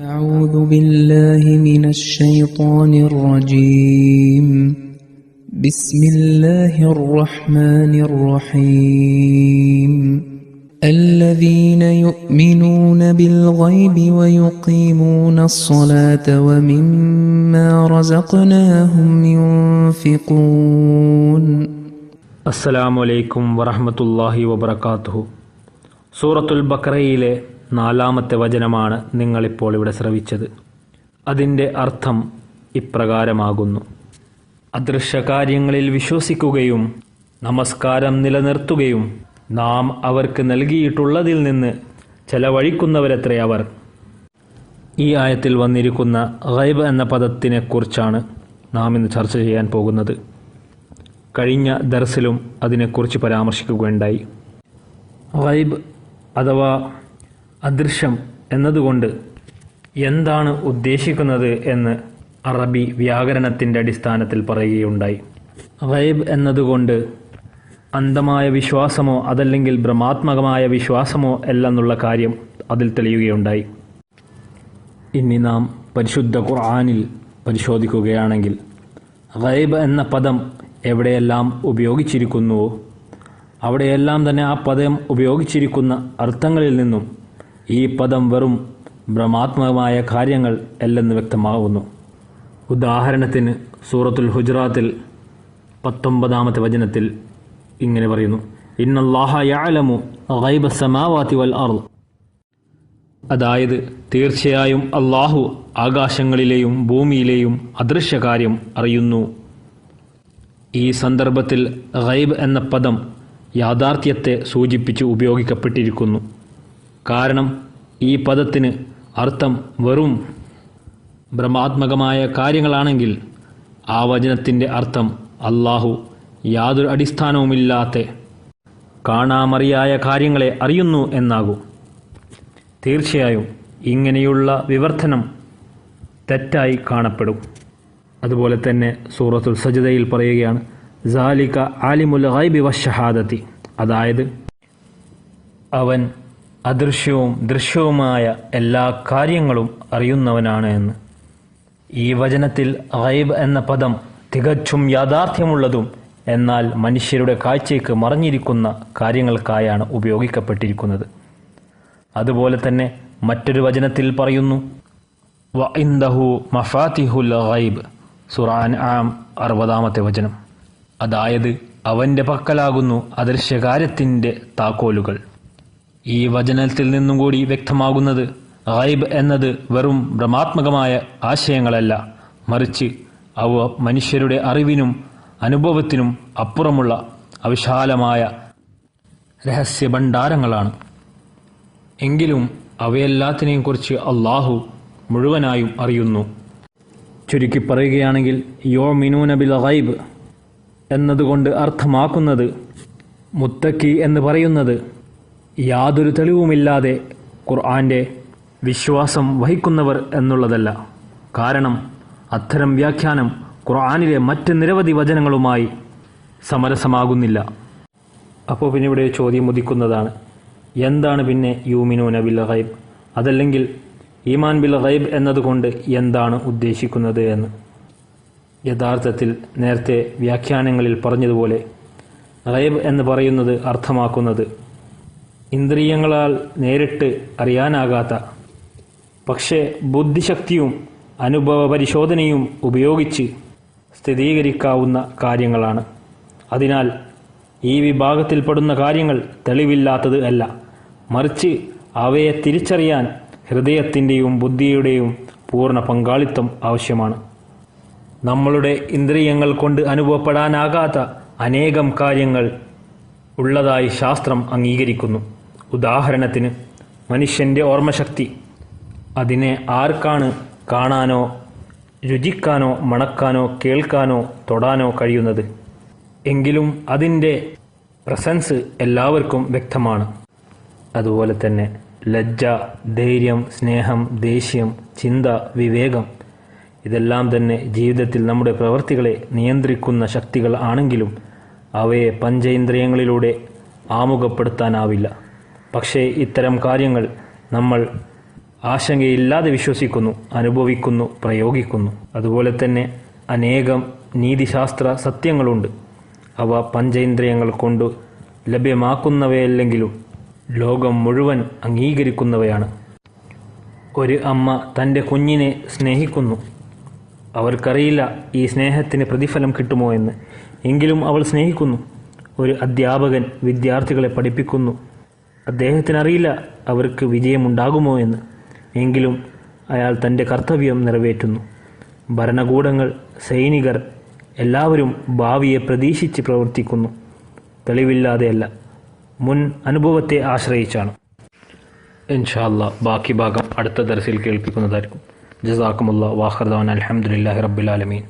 أعوذ بالله من الشيطان الرجيم. بسم الله الرحمن الرحيم. الذين يؤمنون بالغيب ويقيمون الصلاة ومما رزقناهم ينفقون. السلام عليكم ورحمة الله وبركاته. سورة ബക്രയിലെ നാലാമത്തെ വചനമാണ് നിങ്ങളിപ്പോൾ ഇവിടെ ശ്രവിച്ചത്. അതിന്റെ അർത്ഥം ഇപ്രകാരമാകുന്നു. അദൃശ്യകാര്യങ്ങളിൽ വിശ്വസിക്കുകയും നമസ്കാരം നിലനിർത്തുകയും നാം അവർക്ക് നൽകിയിട്ടുള്ളതിൽ നിന്ന് ചെലവഴിക്കുന്നവരത്രേ അവർ. ഈ ആയത്തിൽ വന്നിരിക്കുന്ന ഗൈബ് എന്ന പദത്തിനെക്കുറിച്ചാണ് നാം ഇന്ന് ചർച്ച ചെയ്യാൻ പോകുന്നത്. കഴിഞ്ഞ ദർസിലും അതിനെക്കുറിച്ച് പരാമർശിക്കുകയുണ്ടായി. ഗൈബ് അഥവാ അദൃശ്യം എന്നതുകൊണ്ട് എന്താണ് ഉദ്ദേശിക്കുന്നത് എന്ന് അറബി വ്യാകരണത്തിന്റെ അടിസ്ഥാനത്തിൽ പറയുകയുണ്ടായി. റൈബ് എന്നതുകൊണ്ട് അന്ധമായ വിശ്വാസമോ അതല്ലെങ്കിൽ ഭ്രമാത്മകമായ വിശ്വാസമോ അല്ലെന്നുള്ള കാര്യം അതിൽ തെളിയുകയുണ്ടായി. ഇനി നാം പരിശുദ്ധ ഖുർആാനിൽ പരിശോധിക്കുകയാണെങ്കിൽ റൈബ് എന്ന പദം എവിടെയെല്ലാം ഉപയോഗിച്ചിരിക്കുന്നുവോ അവിടെയെല്ലാം തന്നെ ആ പദം ഉപയോഗിച്ചിരിക്കുന്ന അർത്ഥങ്ങളിൽ നിന്നും ഈ പദം വെറും ഭ്രമാത്മകമായ കാര്യങ്ങൾ അല്ലെന്ന് വ്യക്തമാകുന്നു. ഉദാഹരണത്തിന് സൂറത്തുൽ ഹുജറാത്തിൽ പത്തൊമ്പതാമത്തെ വചനത്തിൽ ഇങ്ങനെ പറയുന്നു. ഇന്നല്ലാഹ യഅലമു ഗൈബ സമാവാതി വൽ അർദ്. അതായത് തീർച്ചയായും അള്ളാഹു ആകാശങ്ങളിലെയും ഭൂമിയിലെയും അദൃശ്യകാര്യം അറിയുന്നു. ഈ സന്ദർഭത്തിൽ ഗൈബ് എന്ന പദം യാഥാർത്ഥ്യത്തെ സൂചിപ്പിച്ച് ഉപയോഗിക്കപ്പെട്ടിരിക്കുന്നു. കാരണം ഈ പദത്തിന് അർത്ഥം വെറും ഭ്രമാത്മകമായ കാര്യങ്ങളാണെങ്കിൽ ആ വചനത്തിന്റെ അർത്ഥം അള്ളാഹു യാതൊരു അടിസ്ഥാനവുമില്ലാത്ത കാണാമറിയായ കാര്യങ്ങളെ അറിയുന്നു എന്നാകും. തീർച്ചയായും ഇങ്ങനെയുള്ള വിവർത്തനം തെറ്റായി കാണപ്പെടും. അതുപോലെ തന്നെ സൂറത്തുൽ സജിതയിൽ പറയുകയാണ് ജാലിക ആലിമുൽ ഗൈബി വഷഹാദത്തി അതായത് അവൻ അദൃശ്യവും ദൃശ്യവുമായ എല്ലാ കാര്യങ്ങളും അറിയുന്നവനാണ് എന്ന്. ഈ വചനത്തിൽ ഗൈബ് എന്ന പദം തികച്ചും യാഥാർത്ഥ്യമുള്ളതും എന്നാൽ മനുഷ്യരുടെ കാഴ്ചയ്ക്ക് മറഞ്ഞിരിക്കുന്ന കാര്യങ്ങൾക്കായാണ് ഉപയോഗിക്കപ്പെട്ടിരിക്കുന്നത്. അതുപോലെ തന്നെ മറ്റൊരു വചനത്തിൽ പറയുന്നു വ ഇന്ദഹു മഫാത്തിഹുൽ ഗൈബ് സുറാൻ ആം അറുപതാമത്തെ വചനം. അതായത് അവന്റെ പക്കലാകുന്നു അദൃശ്യകാര്യത്തിന്റെ താക്കോലുകൾ. ഈ വചനത്തിൽ നിന്നും കൂടി വ്യക്തമാകുന്നത് ഗൈബ് എന്നത് വെറും ഭ്രമാത്മകമായ ആശയങ്ങളല്ല. മറിച്ച് അവ മനുഷ്യരുടെ അറിവിനും അനുഭവത്തിനും അപ്പുറമുള്ള അവിശാലമായ രഹസ്യ ഭണ്ഡാരങ്ങളാണ് എങ്കിലും അവയെല്ലാത്തിനെയും കുറിച്ച് അള്ളാഹു മുഴുവനായും അറിയുന്നു. ചുരുക്കി പറയുകയാണെങ്കിൽ യോ മിനു ബിൽ ഗൈബ് എന്നതുകൊണ്ട് അർത്ഥമാക്കുന്നത് മുത്തക്കി എന്ന് പറയുന്നത് യാതൊരു തെളിവുമില്ലാതെ ഖുർആന്റെ വിശ്വാസം വഹിക്കുന്നവർ എന്നുള്ളതല്ല. കാരണം അത്തരം വ്യാഖ്യാനം ഖുർആാനിലെ മറ്റ് നിരവധി വചനങ്ങളുമായി സമരസമാകുന്നില്ല. അപ്പോൾ പിന്നെ ഇവിടെ ചോദ്യം ഉദിക്കുന്നതാണ്. എന്താണ് പിന്നെ യൂമിനൂന ബിൽ ഹൈബ് അതല്ലെങ്കിൽ ഈമാൻ ബിൽ ഹൈബ് എന്നതുകൊണ്ട് എന്താണ് ഉദ്ദേശിക്കുന്നത് എന്ന്? യഥാർത്ഥത്തിൽ നേരത്തെ വ്യാഖ്യാനങ്ങളിൽ പറഞ്ഞതുപോലെ ഗൈബ് എന്ന് പറയുന്നത് അർത്ഥമാക്കുന്നത് ഇന്ദ്രിയങ്ങളാൽ നേരിട്ട് അറിയാനാകാത്ത. പക്ഷേ ബുദ്ധിശക്തിയും അനുഭവ പരിശോധനയും ഉപയോഗിച്ച് സ്ഥിരീകരിക്കാവുന്ന കാര്യങ്ങളാണ്. അതിനാൽ ഈ വിഭാഗത്തിൽപ്പെടുന്ന കാര്യങ്ങൾ തെളിവില്ലാത്തത് അല്ല. മറിച്ച് അവയെ തിരിച്ചറിയാൻ ഹൃദയത്തിന്റെയും ബുദ്ധിയുടെയും പൂർണ പങ്കാളിത്തം ആവശ്യമാണ്. നമ്മളുടെ ഇന്ദ്രിയങ്ങൾ കൊണ്ട് അനുഭവപ്പെടാനാകാത്ത അനേകം കാര്യങ്ങൾ ഉള്ളതായി ശാസ്ത്രം അംഗീകരിക്കുന്നു. ഉദാഹരണത്തിന് മനുഷ്യന്റെ ഓർമ്മശക്തി അതിനെ ആർക്കാണ് കാണാനോ രുചിക്കാനോ മണക്കാനോ കേൾക്കാനോ തൊടാനോ കഴിയുന്നത്? എങ്കിലും അതിന്റെ പ്രസൻസ് എല്ലാവർക്കും വ്യക്തമാണ്. അതുപോലെ തന്നെ ലജ്ജ ധൈര്യം സ്നേഹം ദേഷ്യം ചിന്ത വിവേകം ഇതെല്ലാം തന്നെ ജീവിതത്തിൽ നമ്മുടെ പ്രവൃത്തികളെ നിയന്ത്രിക്കുന്ന ശക്തികൾ ആണെങ്കിലും അവയെ ആശങ്കയില്ലാതെ വിശ്വസിക്കുന്നു അനുഭവിക്കുന്നു പ്രയോഗിക്കുന്നു. അതുപോലെ തന്നെ അനേകം നീതിശാസ്ത്ര സത്യങ്ങളുണ്ട്. അവ പഞ്ചേന്ദ്രിയങ്ങൾ കൊണ്ട് ലഭ്യമാക്കുന്നവയല്ലെങ്കിലും ലോകം മുഴുവൻ അംഗീകരിക്കുന്നവയാണ്. ഒരു അമ്മ തന്റെ കുഞ്ഞിനെ സ്നേഹിക്കുന്നു. അവർക്കറിയില്ല ഈ സ്നേഹത്തിന് പ്രതിഫലം കിട്ടുമോ എന്ന്. എങ്കിലും അവൾ സ്നേഹിക്കുന്നു. ഒരു അധ്യാപകൻ വിദ്യാർത്ഥികളെ പഠിപ്പിക്കുന്നു. അദ്ദേഹത്തിനറിയില്ല അവർക്ക് വിജയമുണ്ടാകുമോ എന്ന്. എങ്കിലും അയാൾ തന്റെ കർത്തവ്യം നിറവേറ്റുന്നു. ഭരണകൂടങ്ങൾ സൈനികർ എല്ലാവരും ഭാവിയെ പ്രതീക്ഷിച്ച് പ്രവർത്തിക്കുന്നു. തെളിവില്ലാതെയല്ല മുൻ അനുഭവത്തെ ആശ്രയിച്ചാണ്. ഇൻഷാല്ല ബാക്കി ഭാഗം അടുത്ത ദർസിൽ കേൾപ്പിക്കുന്നതായിരിക്കും. ജസാക്കുമുള്ള വാഹർദാൻ അലഹമുല്ലാഹി റബ്ബുലാലമീൻ